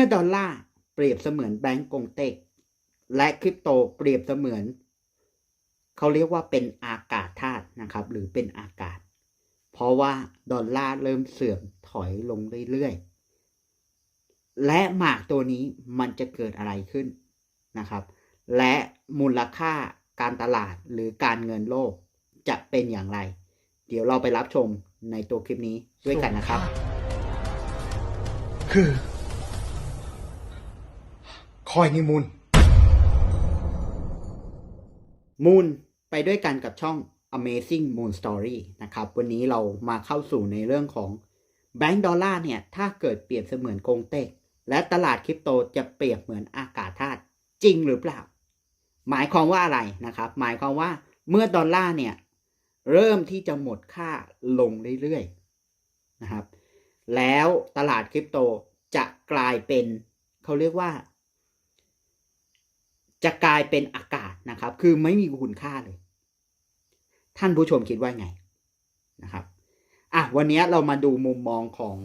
มื่อดอลลาร์เปรียบเสมือนแบงก์กงเต็กและคริปโตเปรียบเสมือน เขาเรียกว่าเป็นอากาศธาตุนะครับ หรือเป็นอากาศ เพราะว่าดอลลาร์เริ่มเสื่อมถอยลงเรื่อยๆ และหมากตัวนี้มันจะเกิดอะไรขึ้นนะครับ และมูลค่าการตลาดหรือการเงินโลกจะเป็นอย่างไร เดี๋ยวเราไปรับชมในตัวคลิปนี้ด้วยกันนะครับ คือ คอยนิมูล มูนไปด้วยกันกับช่อง Amazing Moon Story นะครับ วันนี้เรามาเข้าสู่ในเรื่องของแบงก์ดอลลาร์เนี่ย ถ้าเกิดเปรียบเสมือนกงเต็ก และตลาดคริปโตจะเปรียบเหมือนอากาศธาตุจริงหรือเปล่า หมายความว่าอะไรนะครับ หมายความว่าเมื่อดอลลาร์เนี่ย เริ่มที่จะหมดค่าลงเรื่อยๆนะครับ แล้วตลาดคริปโตจะกลายเป็นเขาเรียกว่า จะกลายเป็นอากาศนะครับ คือไม่มีคุณค่าเลย ท่านผู้ชมคิดว่าไงนะครับอะวันนี้เรามาดูมุมมองของ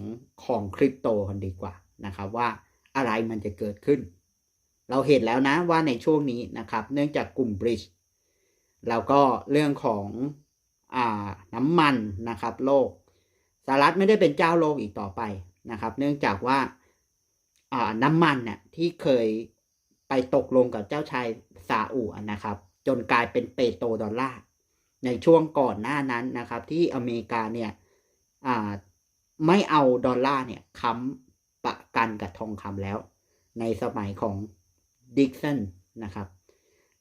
ของคริปโตกันดีกว่านะครับ ว่าอะไรมันจะเกิดขึ้น เราเห็นแล้วนะว่าในช่วงนี้นะครับ เนื่องจากกลุ่มบริดจ์แล้วก็เรื่องของอ่าน้ำมันนะครับโลกสหรัฐไม่ได้เป็นเจ้าโลกอีกต่อไปนะครับ เนื่องจากว่าอ่าน้ำมันเนี่ยที่เคย ไปตกลงกับเจ้าชายซาอุนะครับ จนกลายเป็นเปโตรดอลลาร์ในช่วงก่อนหน้านั้นนะครับ ที่อเมริกาเนี่ยไม่เอาดอลลาร์เนี่ยค้ำประกันกับทองคำแล้ว ในสมัยของดิกสันนะครับ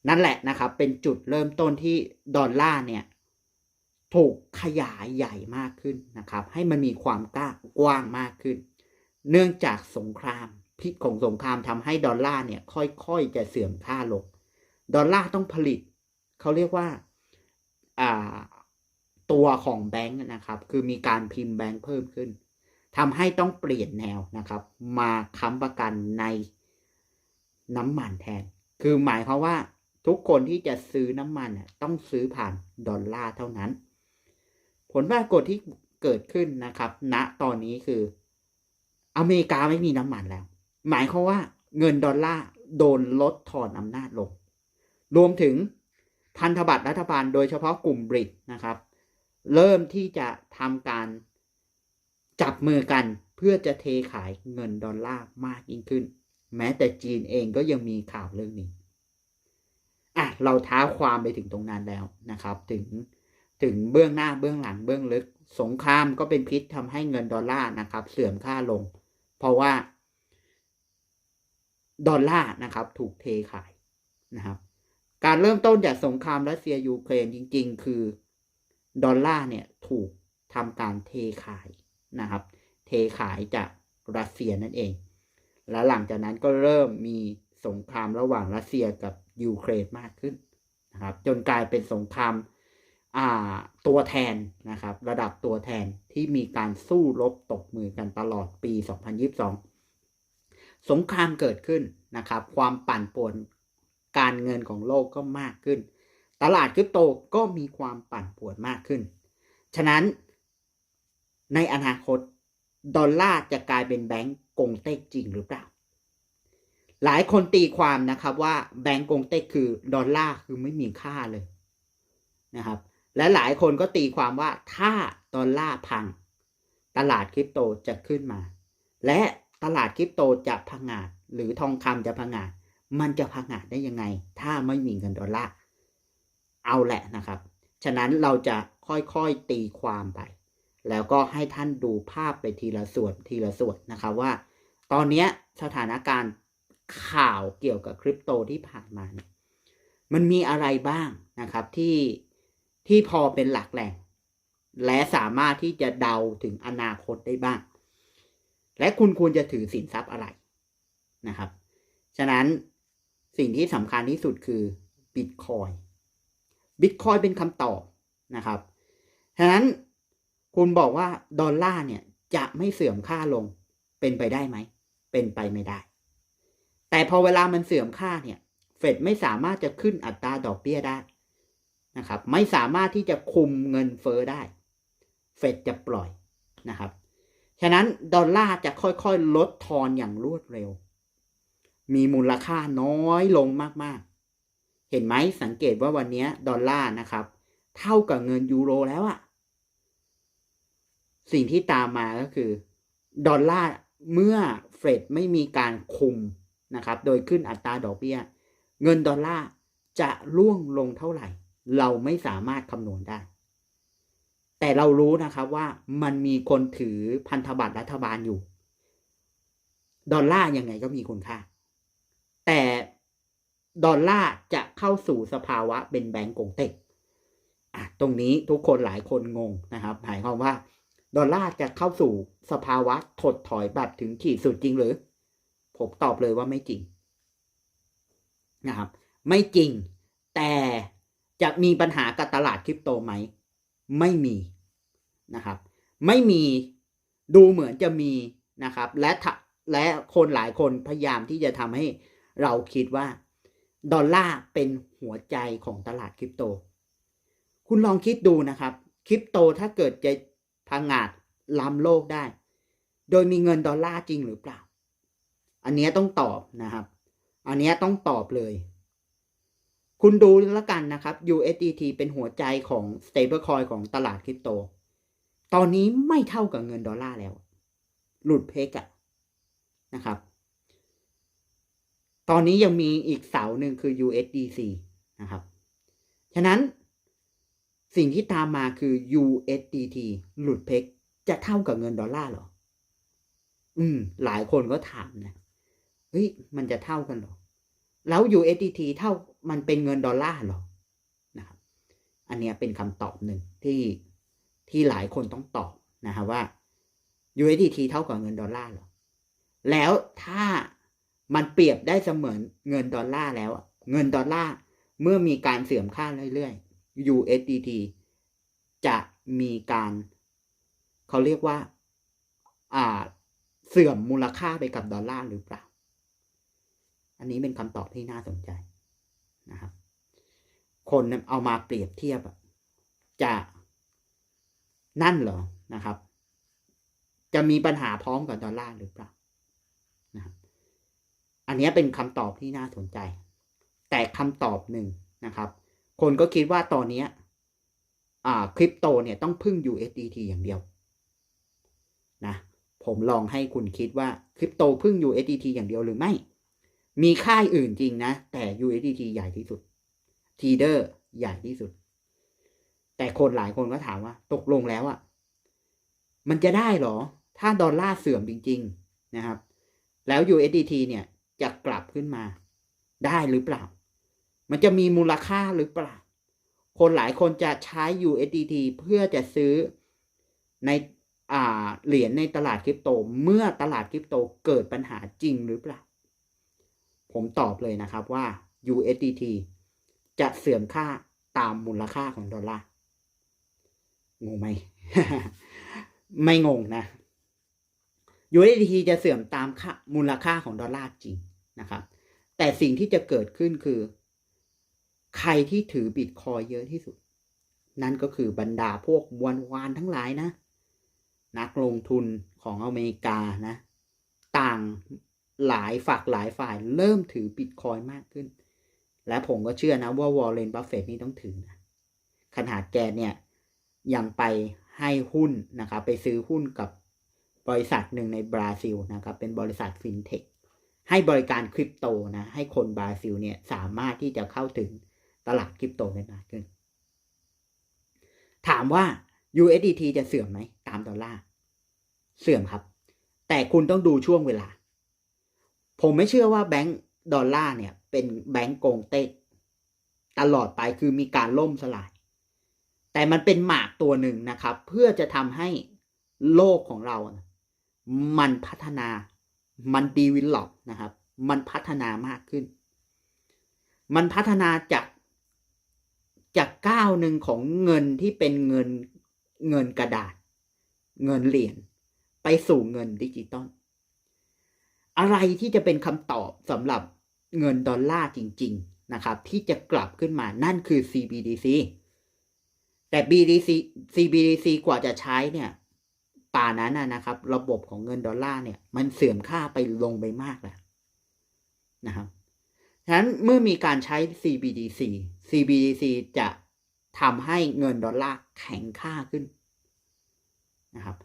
นั่นแหละนะครับ เป็นจุดเริ่มต้นที่ดอลลาร์เนี่ยถูกขยายใหญ่มากขึ้นนะครับ ให้มันมีความกล้ากว้างมากขึ้น เนื่องจากสงคราม พิษของสงครามทำให้ดอลลาร์เนี่ยค่อยๆจะเสื่อมค่าลง ดอลลาร์ต้องผลิต เขาเรียกว่าอ่าตัวของแบงค์นะครับ คือมีการพิมพ์แบงค์เพิ่มขึ้นทำให้ต้องเปลี่ยนแนวนะครับ มาค้ำประกันในน้ำมันแทน คือหมายความว่าทุกคนที่จะซื้อน้ำมันน่ะต้องซื้อผ่านดอลลาร์เท่านั้น ผลปรากฏที่เกิดขึ้นนะครับณตอนนี้คือ อเมริกาไม่มีน้ำมันแล้ว หมายความว่าเงินดอลลาร์โดนลดทอนอำนาจลง รวมถึงพันธบัตรรัฐบาลโดยเฉพาะกลุ่มบริกนะครับ เริ่มที่จะทำการจับมือกันเพื่อจะเทขายเงินดอลลาร์มากยิ่งขึ้น แม้แต่จีนเองก็ยังมีข่าวเรื่องนี้อะเราท้าความไปถึงตรงนั้นแล้วนะครับ ถึงถึงเบื้องหน้าเบื้องหลังเบื้องลึก สงครามก็เป็นพิษทำให้เงินดอลลาร์นะครับ เสื่อมค่าลง เพราะว่า ดอลลาร์นะครับ ถูกเทขายนะครับ การเริ่มต้นจากสงครามรัสเซียยูเครนจริง ๆ คือดอลลาร์เนี่ยถูกทำการเทขายนะครับ เทขายจากรัสเซียนั่นเอง และหลังจากนั้นก็เริ่มมีสงครามระหว่างรัสเซียกับยูเครนมากขึ้นนะครับ จนกลายเป็นสงครามอ่าตัวแทนนะครับ ระดับตัวแทนที่มีการสู้รบตกมือกันตลอดปี 2022 สงครามเกิดขึ้นนะครับ ความปั่นป่วนการเงินของโลกก็มากขึ้น ตลาดคริปโตก็มีความปั่นป่วนมากขึ้น ฉะนั้นในอนาคตดอลลาร์จะกลายเป็นแบงก์กงเต็กจริงหรือเปล่า หลายคนตีความนะครับว่าแบงก์กงเต็กคือดอลลาร์คือไม่มีค่าเลยนะครับ และหลายคนก็ตีความว่าถ้าดอลลาร์พัง ตลาดคริปโตจะขึ้นมา และ ตลาดคริปโตจะพังงาด หรือทองคำจะพังงาด มันจะพังงาดได้ยังไง ถ้าไม่มีเงินดอลลาร์ เอาแหละนะครับ ฉะนั้นเราจะค่อยๆตีความไป แล้วก็ให้ท่านดูภาพไปทีละส่วนทีละส่วนนะครับว่า ตอนนี้สถานการณ์ข่าวเกี่ยวกับคริปโตที่ผ่านมาเนี่ยมันมีอะไรบ้างนะครับที่ที่พอเป็นหลักแหล่ง และสามารถที่จะเดาถึงอนาคตได้บ้าง และคุณควรจะถือสินทรัพย์อะไรนะครับ ฉะนั้นสิ่งที่สำคัญที่สุดคือบิตคอยบิตคอยเป็นคำตอบนะครับ ฉะนั้นคุณบอกว่าดอลลาร์เนี่ยจะไม่เสื่อมค่าลงเป็นไปได้ไหม เป็นไปไม่ได้ แต่พอเวลามันเสื่อมค่าเนี่ย เฟดไม่สามารถจะขึ้นอัตราดอกเบี้ยได้นะครับ ไม่สามารถที่จะคุมเงินเฟอ้อได้ เฟดจะปล่อยนะครับ ฉะนั้นดอลลาร์จะค่อยๆ ลดทอนอย่างรวดเร็ว มีมูลค่าน้อยลงมากๆ เห็นไหมสังเกตว่าวันนี้ดอลลาร์นะครับ เท่ากับเงินยูโรแล้วอะสิ่งที่ตามมาก็คือ ดอลลาร์เมื่อเฟดไม่มีการคุมนะครับ โดยขึ้นอัตราดอกเบี้ย เงินดอลลาร์จะร่วงลงเท่าไหร่ เราไม่สามารถคำนวณได้ แต่เรารู้นะครับว่ามันมีคนถือพันธบัตรรัฐบาลอยู่ ดอลลาร์ยังไงก็มีคุณค่า แต่ดอลลาร์จะเข้าสู่สภาวะเป็นแบงก์กงเต็กตรงนี้ทุกคนหลายคนงงนะครับหมายความว่า ดอลลาร์จะเข้าสู่สภาวะถดถอยแบบถึงขีดสุดจริงหรือ ผมตอบเลยว่าไม่จริงนะครับ ไม่จริง แต่จะมีปัญหากับตลาดคริปโตไหม ไม่มีนะครับ ไม่มีดูเหมือนจะมีนะครับ และและคนหลายคนพยายามที่จะทำให้เราคิดว่า ดอลลาร์เป็นหัวใจของตลาดคริปโต คุณลองคิดดูนะครับคริปโตถ้าเกิดจะพังงาดล้ำโลกได้ โดยมีเงินดอลลาร์จริงหรือเปล่า อันนี้ต้องตอบนะครับ อันนี้ต้องตอบเลย คุณดูแล้วกันนะครับ USDT เป็นหัวใจของ stablecoin ของตลาดคริปโต ตอนนี้ไม่เท่ากับเงินดอลลาร์แล้ว หลุดเพกอะนะครับ ตอนนี้ยังมีอีกเสาหนึ่งคือ USDC นะครับ ฉะนั้นสิ่งที่ตามมาคือ USDT หลุดเพกจะเท่ากับเงินดอลลาร์หรอ อืม หลายคนก็ถามนะ เฮ้ย มันจะเท่ากันหรอ แล้ว USDT เท่า มันเป็นเงินดอลลาร์หรอนะครับ อันนี้เป็นคำตอบหนึ่งที่ที่หลายคนต้องตอบนะครับว่า USDT เท่ากับเงินดอลลาร์หรอ แล้วถ้ามันเปรียบได้เสมือนเงินดอลลาร์แล้ว เงินดอลลาร์เมื่อมีการเสื่อมค่าเรื่อยๆ USDT จะมีการเขาเรียกว่าอ่าเสื่อมมูลค่าไปกับดอลลาร์หรือเปล่า อันนี้เป็นคำตอบที่น่าสนใจ นะครับ คนเอามาเปรียบเทียบจะนั่นเหรอนะครับ จะมีปัญหาพร้อมกับดอลลาร์หรือเปล่านะครับอันนี้เป็นคำตอบที่น่าสนใจ แต่คำตอบหนึ่งนะครับ คนก็คิดว่าตอนนี้คริปโตเนี่ยต้องพึ่ง USDT อย่างเดียวนะผมลองให้คุณคิดว่าคริปโตพึ่ง USDT อย่างเดียวหรือไม่ มีค่ายอื่นจริงนะ แต่ USDT ใหญ่ที่สุด Tether ใหญ่ที่สุด แต่คนหลายคนก็ถามว่า ตกลงแล้วอะ่ะ มันจะได้หรอ ถ้าดอลลาร์เสื่อมจริง ๆนะครับ แล้ว USDT เนี่ยจะกลับขึ้นมา ได้หรือเปล่า มันจะมีมูลค่าหรือเปล่า คนหลายคนจะใช้ USDT เพื่อจะซื้อในอเหรียญในตลาดคริปโต เมื่อตลาดคริปโตเกิดปัญหาจริงหรือเปล่า ผมตอบเลยนะครับว่า USDT จะเสื่อมค่าตามมูลค่าของดอลลาร์งงไหม ไม่งงนะ USDT จะเสื่อมตามค่ามูลค่าของดอลลาร์จริงนะครับ แต่สิ่งที่จะเกิดขึ้นคือ ใครที่ถือบิตคอยเยอะที่สุด นั่นก็คือบรรดาพวกมวลวานทั้งหลายนะ นักลงทุนของอเมริกานะ ต่าง หลายฝักหลายฝ่ายเริ่มถือบิตคอยมากขึ้น และผมก็เชื่อนะว่าวอร์เรนบัฟเฟตนี่ต้องถือนะขนาดแกเนี่ยยังไปให้หุ้นนะครับไปซื้อหุ้นกับบริษัทหนึ่งในบราซิลนะครับเป็นบริษัทฟินเทคให้บริการคริปโตนะให้คนบราซิลเนี่ยสามารถที่จะเข้าถึงตลาดคริปโตได้มากขึ้น ถามว่า USDT จะเสื่อมไหมตามดอลลาร์เสื่อมครับ แต่คุณต้องดูช่วงเวลา ผมไม่เชื่อว่าแบงก์ดอลลาร์เนี่ย เป็นแบงก์โกงเต็กตลอดไปคือมีการล่มสลาย แต่มันเป็นหมากตัวหนึ่งนะครับ เพื่อจะทำให้โลกของเรา มันพัฒนามันดีวิลลอปนะครับ มันพัฒนามากขึ้น มันพัฒนาจากจากก้าวหนึ่งของเงินที่เป็นเงินเงินกระดาษ เงินเหรียญไปสู่เงินดิจิตอล อะไรที่จะเป็นคำตอบสำหรับเงินดอลลาร์จริง ๆ นะครับ ที่จะกลับขึ้นมานั่นคือ CBDC แต่ BDC CBDC กว่าจะใช้เนี่ย ป่านั้นนะครับ ระบบของเงินดอลลาร์เนี่ย มันเสื่อมค่าไปลงไปมากแล้วนะครับฉะนั้นเมื่อมีการใช้ CBDC CBDC จะทำให้เงินดอลลาร์แข็งค่าขึ้นนะครับ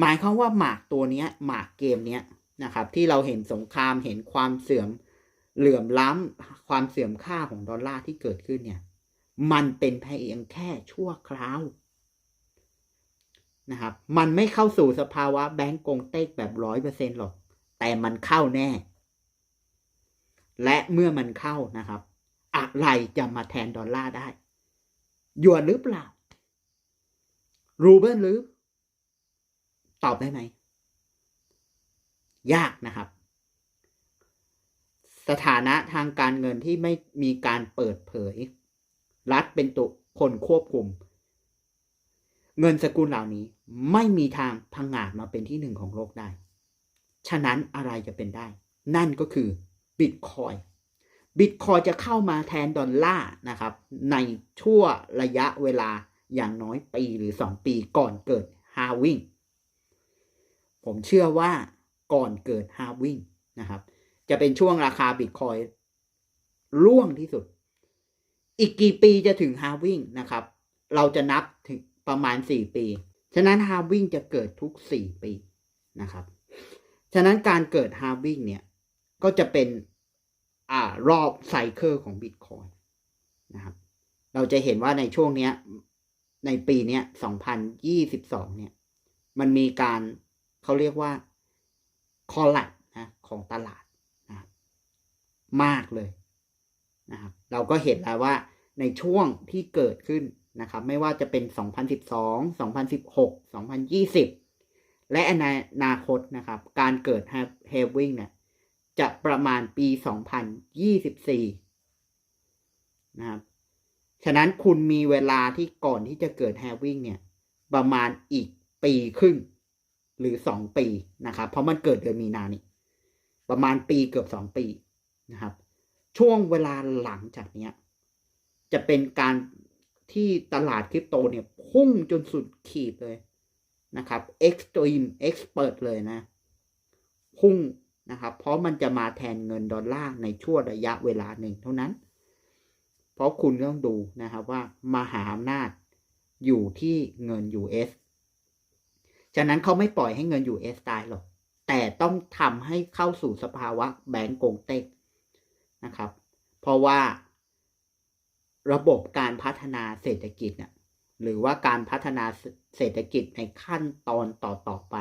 หมายความว่าหมากตัวนี้หมากเกมเนี้ย นะครับ ที่เราเห็นสงครามเห็นความเสื่อมเหลื่อมล้ำความเสื่อมค่าของดอลลาร์ที่เกิดขึ้นเนี่ย มันเป็นเพียงแค่ชั่วคราวนะครับ มันไม่เข้าสู่สภาวะแบงก์กงเต็กแบบร้อยเปอร์เซ็นหรอก แต่มันเข้าแน่ และเมื่อมันเข้านะครับ อะไรจะมาแทนดอลลาร์ได้ หยวนหรือเปล่า รูเบิลหรือ ตอบได้ไหม ยากนะครับ สถานะทางการเงินที่ไม่มีการเปิดเผย รัฐเป็นตัวคนควบคุม เงินสกุลเหล่านี้ไม่มีทางพังงาดมาเป็นที่หนึ่งของโลกได้ ฉะนั้นอะไรจะเป็นได้ นั่นก็คือบิตคอยบิตคอยจะเข้ามาแทนดอลลาร์นะครับ ในชั่วระยะเวลาอย่างน้อยปีหรือ 2 ปีก่อนเกิดฮาวิ่งผมเชื่อว่า ก่อนเกิดฮาวิ่งนะครับ จะเป็นช่วงราคาบิตคอยร่วงที่สุด อีกกี่ปีจะถึงฮาวิ่งนะครับ เราจะนับถึงประมาณ 4 ปี ฉะนั้นฮาวิ่งจะเกิดทุก 4 ปีนะครับ ฉะนั้นการเกิดฮาวิ่งเนี่ย ก็จะเป็นอ่ารอบไซเคิลของบิตคอยนะครับ เราจะเห็นว่าในช่วงเนี้ยในปีเนี้ย2022 เนี่ย มันมีการเขาเรียกว่า คอลลันะของตลาดนะมากเลยนะครับเราก็เห็นแล้วว่าในช่วงที่เกิดขึ้นนะครับ ไม่ว่าจะเป็น 2012 2016 2020 และในอนาคตนะครับ การเกิดเฮฟวิ่งเนี่ยจะประมาณปี 2024 นะครับ ฉะนั้นคุณมีเวลาที่ก่อนที่จะเกิดแฮวิ่งเนี่ย ประมาณอีกปีครึ่ง หรือ2ปีนะครับเพราะมันเกิดเดือนมีนานี่ประมาณปีเกือบ2ปีนะครับ ช่วงเวลาหลังจากเนี้ย จะเป็นการที่ตลาดคริปโตเนี่ยพุ่งจนสุดขีดเลยนะครับ extreme expert เลยนะ พุ่งนะครับ เพราะมันจะมาแทนเงินดอลลาร์ในช่วงระยะเวลาหนึ่งเท่านั้น เพราะคุณต้องดูนะครับว่า มหาอำนาจอยู่ที่เงิน US ฉะนั้นเขาไม่ปล่อยให้เงิน US ตายหรอก แต่ต้องทำให้เข้าสู่สภาวะแบงก์โกงเต็กนะครับ เพราะว่าระบบการพัฒนาเศรษฐกิจเนี่ยหรือว่าการพัฒนาเศรษฐกิจในขั้นตอนต่อๆไป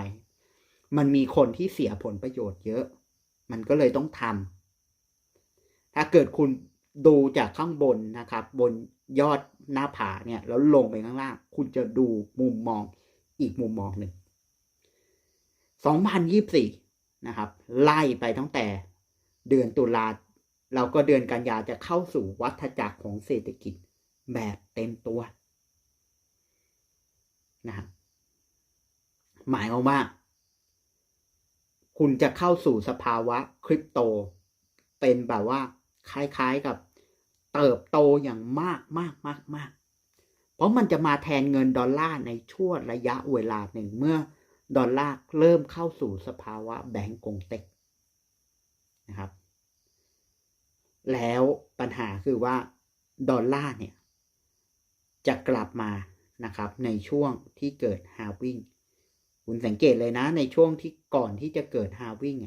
มันมีคนที่เสียผลประโยชน์เยอะ มันก็เลยต้องทำถ้าเกิดคุณดูจากข้างบนนะครับ บนยอดหน้าผาเนี่ย แล้วลงไปข้างล่าง คุณจะดูมุมมองอีกมุมมองหนึ่ง 2024 นะครับ ไล่ไปตั้งแต่เดือนตุลาเราก็เดือนกันยาจะเข้าสู่วัฏจักรของเศรษฐกิจแบบเต็มตัวนะครับหมายความว่าคุณจะเข้าสู่สภาวะคริปโต เป็นแบบว่าคล้ายๆกับเติบโตอย่างมากมากมากมากเพราะมันจะมาแทนเงินดอลลาร์ในช่วงระยะเวลาหนึ่งเมื่อ ดอลลาร์เริ่มเข้าสู่สภาวะแบงก์กงเต็กนะครับ แล้วปัญหาคือว่าดอลลาร์เนี่ย จะกลับมานะครับ ในช่วงที่เกิดฮาวิ่งคุณสังเกตเลยนะ ในช่วงที่ก่อนที่จะเกิดฮาวิ่ง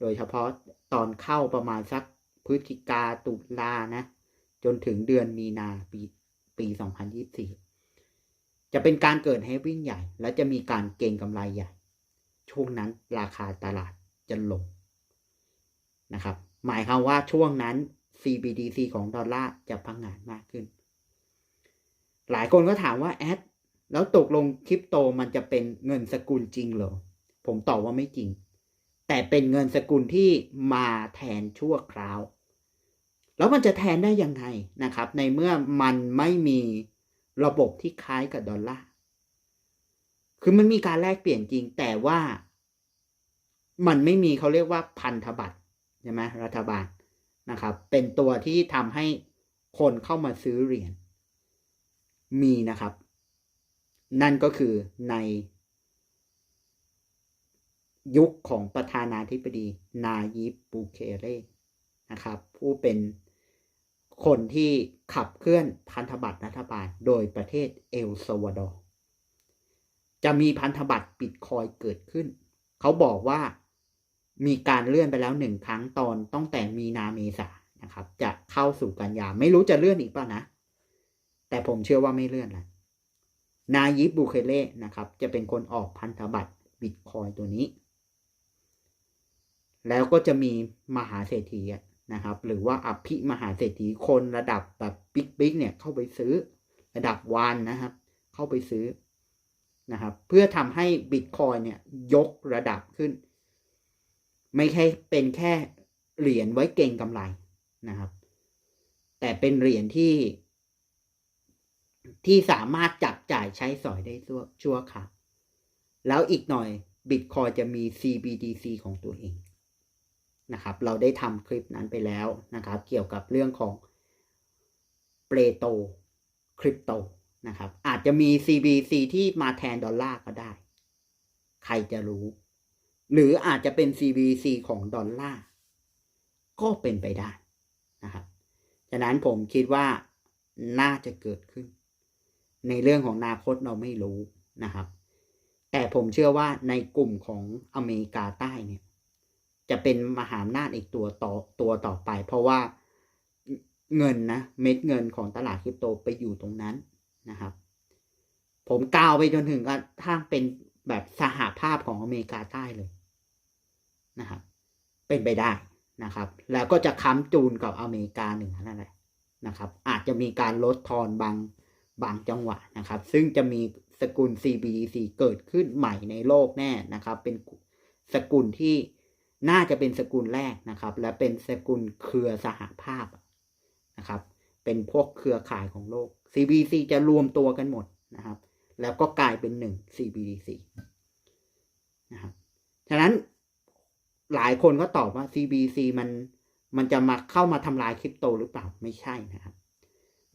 โดยเฉพาะตอนเข้าประมาณสักพฤศจิกาตุลานะ จนถึงเดือนมีนาปีปี 2024 จะเป็นการเกิดเฮฟวิ่งใหญ่ และจะมีการเก็งกำไรใหญ่ ช่วงนั้นราคาตลาดจะลงนะครับ หมายความว่าช่วงนั้น CBDC ของดอลลาร์จะพังงานมากขึ้น หลายคนก็ถามว่าแอดแล้วตกลงคริปโตมันจะเป็นเงินสกุลจริงเหรอ ผมตอบว่าไม่จริง แต่เป็นเงินสกุลที่มาแทนชั่วคราว แล้วมันจะแทนได้ยังไงนะครับ ในเมื่อมันไม่มี ระบบที่คล้ายกับดอลลาร์ คือมันมีการแลกเปลี่ยนจริง แต่ว่ามันไม่มีเขาเรียกว่าพันธบัตรใช่ไหมรัฐบาลนะครับ เป็นตัวที่ทำให้คนเข้ามาซื้อเหรียญมีนะครับ นั่นก็คือในยุคของประธานาธิบดีนายิบบูเคเรนะครับ ผู้เป็น คนที่ขับเคลื่อนพันธบัตรรัฐบาล โดยประเทศเอลซาวาดอร์จะมีพันธบัตรบิตคอยเกิดขึ้น เขาบอกว่ามีการเลื่อนไปแล้วหนึ่งครั้งตอนตั้งแต่มีนาเมษานะครับ จะเข้าสู่กันยาไม่รู้จะเลื่อนอีกเปล่านะ แต่ผมเชื่อว่าไม่เลื่อนแล้วนายิบบูเคเล่นะครับ จะเป็นคนออกพันธบัตรบิตคอยตัวนี้ แล้วก็จะมีมหาเศรษฐี นะครับ หรือว่าอภิมหาเศรษฐีคนระดับแบบบิ๊กบิ๊กเนี่ยเข้าไปซื้อระดับวานนะครับ เข้าไปซื้อนะครับ เพื่อทำให้บิตคอยเนี่ยยกระดับขึ้น ไม่ใช่เป็นแค่เหรียญไว้เก่งกำไรนะครับ แต่เป็นเหรียญที่ ที่สามารถจับจ่ายใช้สอยได้ชั่วชั่วคราวแล้วอีกหน่อยบิตคอยจะมี CBDC ของตัวเอง นะครับ เราได้ทำคลิปนั้นไปแล้วนะครับ เกี่ยวกับเรื่องของเปโตคริปโตนะครับ อาจจะมี CBC ที่มาแทนดอลลาร์ก็ได้ ใครจะรู้ หรืออาจจะเป็น CBC ของดอลลาร์ก็เป็นไปได้นะครับฉะนั้นผมคิดว่าน่าจะเกิดขึ้น ในเรื่องของอนาคตเราไม่รู้นะครับ แต่ผมเชื่อว่าในกลุ่มของอเมริกาใต้เนี่ย จะเป็นมหาอำนาจอีกตัวต่อตัวต่อไป เพราะว่าเงินนะเม็ดเงินของตลาดคริปโตไปอยู่ตรงนั้นนะครับ ผมกล่าวไปจนถึงกระทั่งเป็นแบบสหาภาพของอเมริกาใต้เลยนะครับ เป็นไปได้นะครับ แล้วก็จะค้ำจูนกับอเมริกาหนึ่งนั่นแหละนะครับ อาจจะมีการลดทอนบางบางจังหวะนะครับ ซึ่งจะมีสกุล CBDC เกิดขึ้นใหม่ในโลกแน่นะครับ เป็นสกุลที่ น่าจะเป็นสกุลแรกนะครับ และเป็นสกุลเครือสหภาพนะครับ เป็นพวกเครือข่ายของโลก CBDC จะรวมตัวกันหมดนะครับ แล้วก็กลายเป็นหนึ่ง CBDC นะครับฉะนั้นหลายคนก็ตอบว่า CBDC มันมันจะมาเข้ามาทำลายคริปโตหรือเปล่าไม่ใช่นะครับ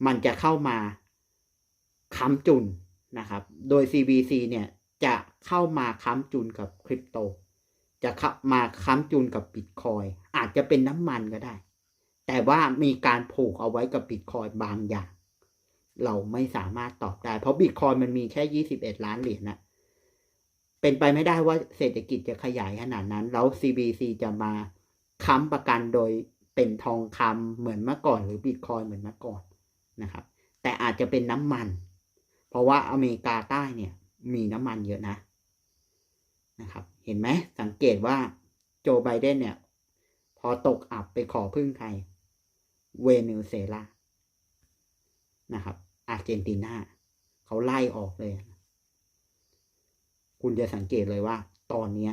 มันจะเข้ามาค้ำจุนนะครับ โดย CBC เนี่ยจะเข้ามาค้ำจุนกับคริปโต จะข้ามาค้ำจุนกับบิตคอยอาจจะเป็นน้ำมันก็ได้ แต่ว่ามีการผูกเอาไว้กับบิตคอยบางอย่าง เราไม่สามารถตอบได้ เพราะบิตคอยมันมีแค่21ล้านเหรียญนะเป็นไปไม่ได้ว่าเศรษฐกิจจะขยายขนาดนั้น แล้ว CBC จะมาค้ำประกันโดยเป็นทองคำเหมือนเมื่อก่อน หรือบิตคอยเหมือนเมื่อก่อนนะครับ แต่อาจจะเป็นน้ำมัน เพราะว่าอเมริกาใต้เนี่ย มีน้ำมันเยอะนะนะครับ เห็นไหมสังเกตว่าโจไบเดนเนี่ย พอตกอับไปขอพึ่งใคร เวเนซุเอลานะครับ อาร์เจนตินาเขาไล่ออกเลย คุณจะสังเกตเลยว่า ตอนนี้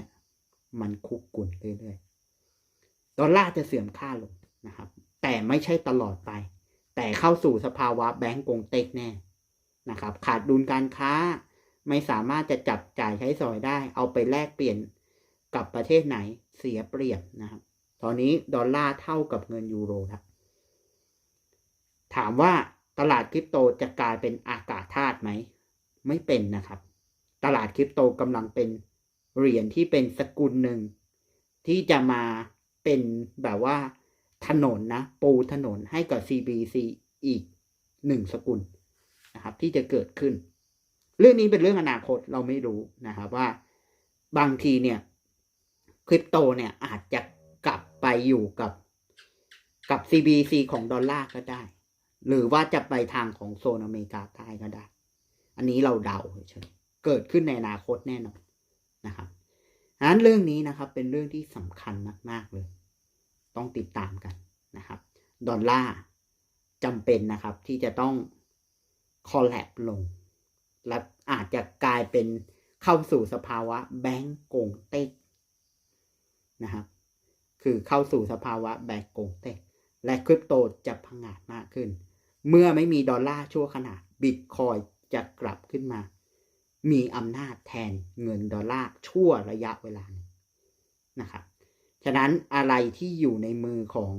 มันคุกกุ่นเรื่อยๆดอลลาร์จะเสื่อมค่าลงนะครับ แต่ไม่ใช่ตลอดไป แต่เข้าสู่สภาวะแบงก์กงเต็กแน่นะครับ ขาดดุลการค้า ไม่สามารถจะจับจ่ายใช้สอยได้ เอาไปแลกเปลี่ยนกับประเทศไหนเสียเปรียบนะครับ ตอนนี้ดอลลาร์เท่ากับเงินยูโรแล้วถามว่าตลาดคริปโตจะกลายเป็นอากาศธาตุไหม ไม่เป็นนะครับ ตลาดคริปโตกำลังเป็นเหรียญที่เป็นสกุลหนึ่ง ที่จะมาเป็นแบบว่าถนนนะ ปูถนนให้กับ CBC อีกหนึ่งสกุลนะครับ ที่จะเกิดขึ้น เรื่องนี้เป็นเรื่องอนาคตเราไม่รู้นะครับว่าบางทีเนี่ยคริปโตเนี่ยอาจจะกลับไปอยู่กับกับ CBC ของดอลลาร์ก็ได้ หรือว่าจะไปทางของโซนอเมริกาใต้ก็ได้ อันนี้เราเดาเฉยเกิดขึ้นในอนาคตแน่นอนนะครับดังนั้นเรื่องนี้นะครับเป็นเรื่องที่สำคัญมากๆเลย ต้องติดตามกันนะครับ ดอลลาร์จำเป็นนะครับที่จะต้องคอลแลบลง และอาจจะกลายเป็นเข้าสู่สภาวะแบงก์โกงเต็กนะครับ คือเข้าสู่สภาวะแบงก์โกงเต็กและคริปโตจะพังอาจมากขึ้น เมื่อไม่มีดอลลาร์ชั่วขณะบิตคอยจะกลับขึ้นมา มีอำนาจแทนเงินดอลลาร์ชั่วระยะเวลานึงนะครับฉะนั้นอะไรที่อยู่ในมือของ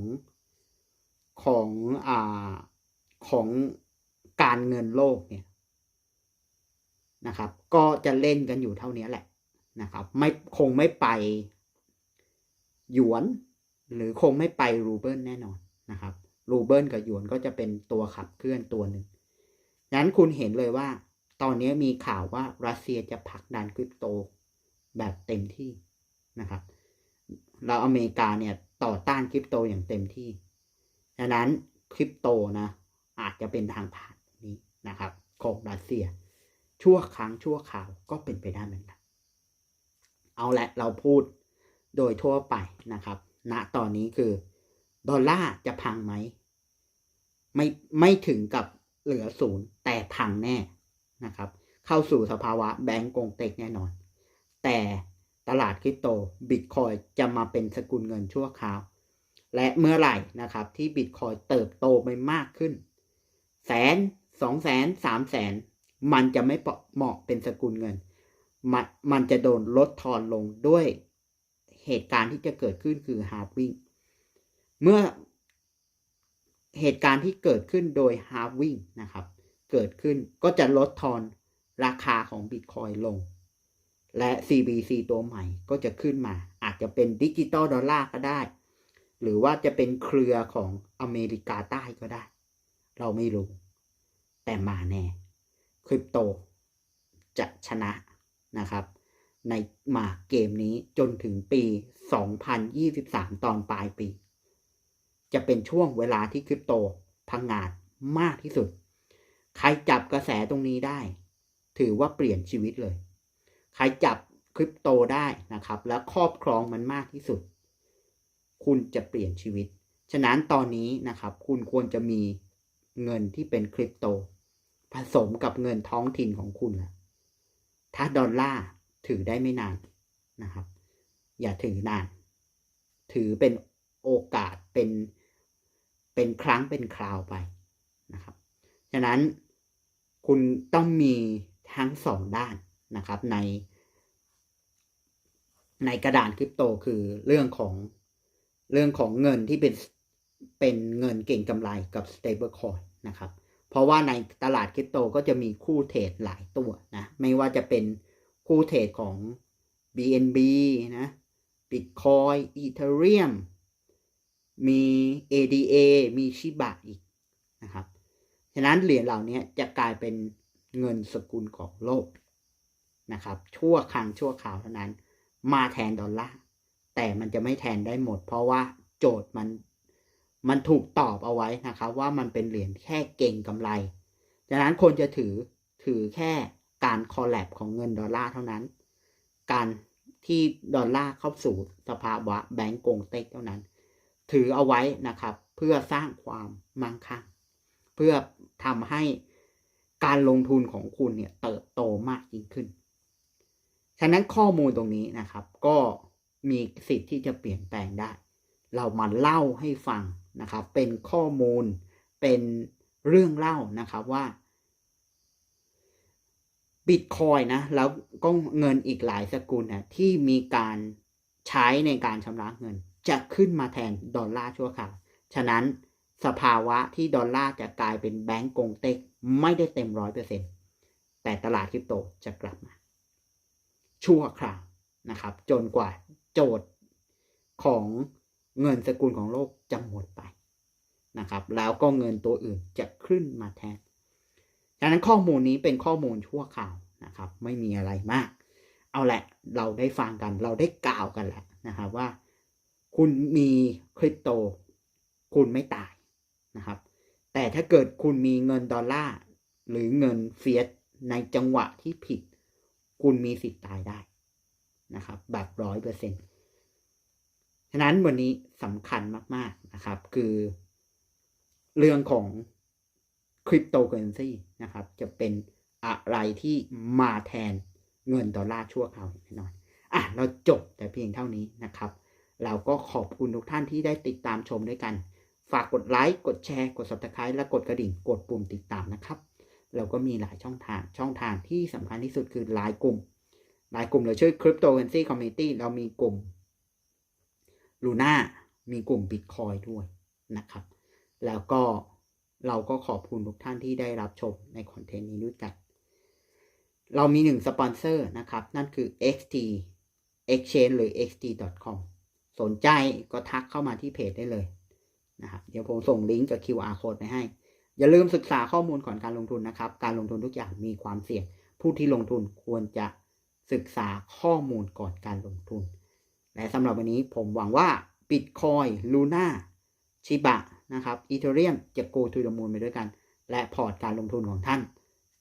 ของอ่าของการเงินโลกเนี่ย นะครับ ก็จะเล่นกันอยู่เท่านี้แหละนะครับ ไม่คงไม่ไปหยวน หรือคงไม่ไปรูเบิลแน่นอนนะครับรูเบิลกับหยวนก็จะเป็นตัวขับเคลื่อนตัวหนึ่งนั้นคุณเห็นเลยว่า ตอนนี้มีข่าวว่ารัสเซียจะผลักดันคริปโตแบบเต็มที่นะครับ เราอเมริกาเนี่ยต่อต้านคริปโตอย่างเต็มที่ดังนั้นคริปโตนะอาจจะเป็นทางผ่านนี้นะครับของรัสเซีย ชั่วครั้งชั่วคราวก็เป็นไปได้เหมือนกัน เอาละเราพูดโดยทั่วไปนะครับณตอนนี้คือ ดอลลาร์จะพังไหม ไม่ไม่ถึงกับเหลือศูนย์แต่พังแน่นะครับ เข้าสู่สภาวะแบงก์กงเต็กแน่นอน แต่ตลาดคริปโตบิตคอยจะมาเป็นสกุลเงินชั่วคราว และเมื่อไหร่นะครับที่บิตคอยเติบโตไปมากขึ้น แสนสองแสนสามแสน มันจะไม่เหมาะเป็นสกุลเงิน มันมันจะโดนลดทอนลงด้วยเหตุการณ์ที่จะเกิดขึ้นคือ halving เมื่อเหตุการณ์ที่เกิดขึ้นโดย halving นะครับ เกิดขึ้นก็จะลดทอนราคาของบิตคอยลง และ CBC ตัวใหม่ก็จะขึ้นมา อาจจะเป็นดิจิตอลดอลลาร์ก็ได้ หรือว่าจะเป็นเครือของอเมริกาใต้ก็ได้ เราไม่รู้ แต่มาแน่ คริปโตจะชนะนะครับ ในมาเกมนี้จนถึงปี 2023 ตอนปลายปี จะเป็นช่วงเวลาที่คริปโตพังงาดมากที่สุด ใครจับกระแสตรงนี้ได้ ถือว่าเปลี่ยนชีวิตเลย ใครจับคริปโตได้นะครับ และครอบครองมันมากที่สุด คุณจะเปลี่ยนชีวิต ฉะนั้นตอนนี้นะครับ คุณควรจะมีเงินที่เป็นคริปโต ผสมกับเงินท้องถิ่นของคุณนะถ้าดอลลาร์ถือได้ไม่นานนะครับ อย่าถือนาน ถือเป็นโอกาสเป็นเป็นครั้งเป็นคราวไปนะครับฉะนั้นคุณต้องมีทั้งสองด้านนะครับ ใน ในกระดานคริปโตคือเรื่องของเรื่องของเงินที่เป็นเป็นเงินเก่งกำไรกับ stable coin นะครับ เพราะว่าในตลาดคริปโตก็จะมีคู่เทรดหลายตัวนะ ไม่ว่าจะเป็นคู่เทรดของ BNB นะ Bitcoin Ethereum มี ADA มีชิบะอีกนะครับ ฉะนั้นเหรียญเหล่านี้จะกลายเป็นเงินสกุลของโลกนะครับ ชั่วครั้งชั่วคราวเท่านั้น มาแทนดอลลาร์ แต่มันจะไม่แทนได้หมด เพราะว่าโจทย์มัน มันถูกตอบเอาไว้นะครับ ว่ามันเป็นเหรียญแค่เก่งกำไรฉะนั้นคนจะถือถือแค่การคอลแลบของเงินดอลลาร์เท่านั้น การที่ดอลลาร์เข้าสู่สภาวะแบงก์กงเต็กเท่านั้น ถือเอาไว้นะครับ เพื่อสร้างความมั่งคั่ง เพื่อทำให้การลงทุนของคุณเนี่ยเติบโตมากยิ่งขึ้น ฉะนั้นข้อมูลตรงนี้นะครับ ก็มีสิทธิ์ที่จะเปลี่ยนแปลงได้ เรามาเล่าให้ฟัง นะครับเป็นข้อมูลเป็นเรื่องเล่านะครับว่าบิตคอยนะแล้วก็เงินอีกหลายสกุลนะที่มีการใช้ในการชำระเงิน จะขึ้นมาแทนดอลลาร์ชั่วคราวฉะนั้นสภาวะที่ดอลลาร์จะกลายเป็นแบงก์กงเต็กไม่ได้เต็มร้อยเปอร์เซ็นแต่ตลาดคริปโตจะกลับมา ชั่วคราวนะครับ จนกว่าโจทย์ของ เงินสกุลของโลกจะหมดไปนะครับ แล้วก็เงินตัวอื่นจะขึ้นมาแทนดังนั้นข้อมูลนี้เป็นข้อมูลชั่วข่าวนะครับ ไม่มีอะไรมาก เอาแหละเราได้ฟังกัน เราได้กล่าวกันแหละนะครับว่า คุณมีคริปโต คุณไม่ตายนะครับ แต่ถ้าเกิดคุณมีเงินดอลลาร์หรือเงินเฟียสในจังหวะที่ผิด คุณมีสิทธิ์ตายได้นะครับ แบบร้อยเปอร์เซ็นต์ ฉะนั้นวันนี้สำคัญมาก ๆนะครับ คือเรื่องของคริปโตเคอเรนซีนะครับ จะเป็นอะไรที่มาแทนเงินดอลลาร์ชั่วคราวแน่นอนอะเราจบแต่เพียงเท่านี้นะครับ เราก็ขอบคุณทุกท่านที่ได้ติดตามชมด้วยกัน ฝากกดไลค์ กดแชร์ กด subscribe และกดกระดิ่ง กดปุ่มติดตามนะครับ เราก็มีหลายช่องทาง ช่องทางที่สำคัญที่สุดคือไลน์กลุ่มไลน์กลุ่มเราชื่อ Cryptocurrency Community เรามีกลุ่ม Luna มีกลุ่ม Bitcoin ด้วยนะครับ แล้วก็เราก็ขอบคุณทุกท่านที่ได้รับชมในคอนเทนต์นี้ด้วยกัน เรามีหนึ่งสปอนเซอร์นะครับ นั่นคือ XT Exchange หรือ xt.com สนใจก็ทักเข้ามาที่เพจได้เลยนะครับ เดี๋ยวผมส่งลิงก์กับ QR code ไปให้ อย่าลืมศึกษาข้อมูลก่อนการลงทุนนะครับ การลงทุนทุกอย่างมีความเสี่ยง ผู้ที่ลงทุนควรจะศึกษาข้อมูลก่อนการลงทุน และสำหรับวันนี้ผมหวังว่า Bitcoin Luna ชิบะนะครับอีเทเรียมจะ go to the moon ไปด้วยกัน และพอร์ตการลงทุนของท่าน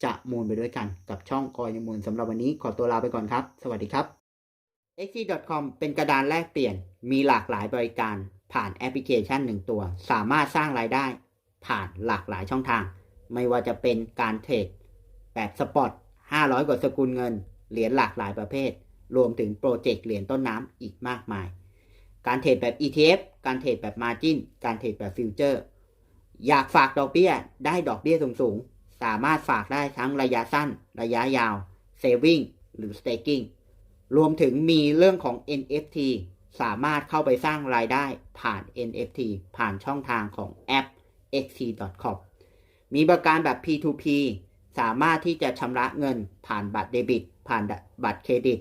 จะมูลไปด้วยกันกับช่องกอยมูลสำหรับวันนี้ขอตัวลาไปก่อนครับ สวัสดีครับ x.com เป็นกระดานแลกเปลี่ยนมีหลากหลายบริการผ่านแอปพลิเคชันหนึ่งตัว สามารถสร้างรายได้ ผ่านหลากหลายช่องทาง ไม่ว่าจะเป็นการเทรดแบบสปอต500 กว่าสกุลเงิน เหรียญหลากหลายประเภท รวมถึงโปรเจกต์เหรียญต้นน้ำอีกมากมาย การเทรดแบบ ETF การเทรดแบบ Margin การเทรดแบบฟิวเจอร์ อยากฝากดอกเบี้ยได้ดอกเบี้ยสูงๆ สามารถฝากได้ทั้งระยะสั้น ระยะยาว Saving หรือ Staking รวมถึงมีเรื่องของ NFT สามารถเข้าไปสร้างรายได้ผ่าน NFT ผ่านช่องทางของแอป xt.com มีบริการแบบ P2P สามารถที่จะชำระเงินผ่านบัตรเดบิต ผ่านบัตรเครดิต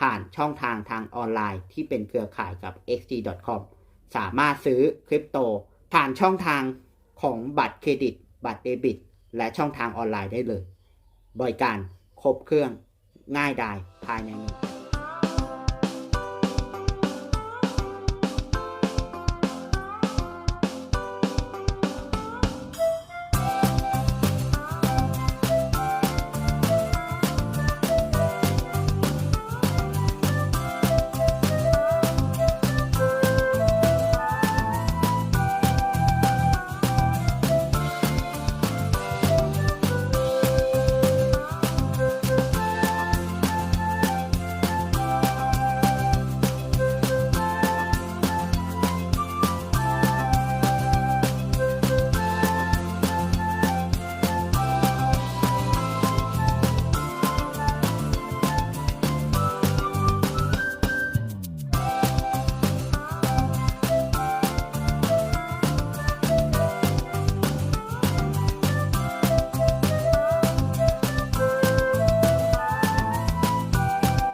ผ่านช่องทางทางออนไลน์ที่เป็นเครือข่ายกับ xt.com สามารถซื้อคริปโต ผ่านช่องทางของบัตรเครดิต บัตรเดบิต และช่องทางออนไลน์ได้เลย บริการครบเครื่องง่ายดายภายในหนึ่ง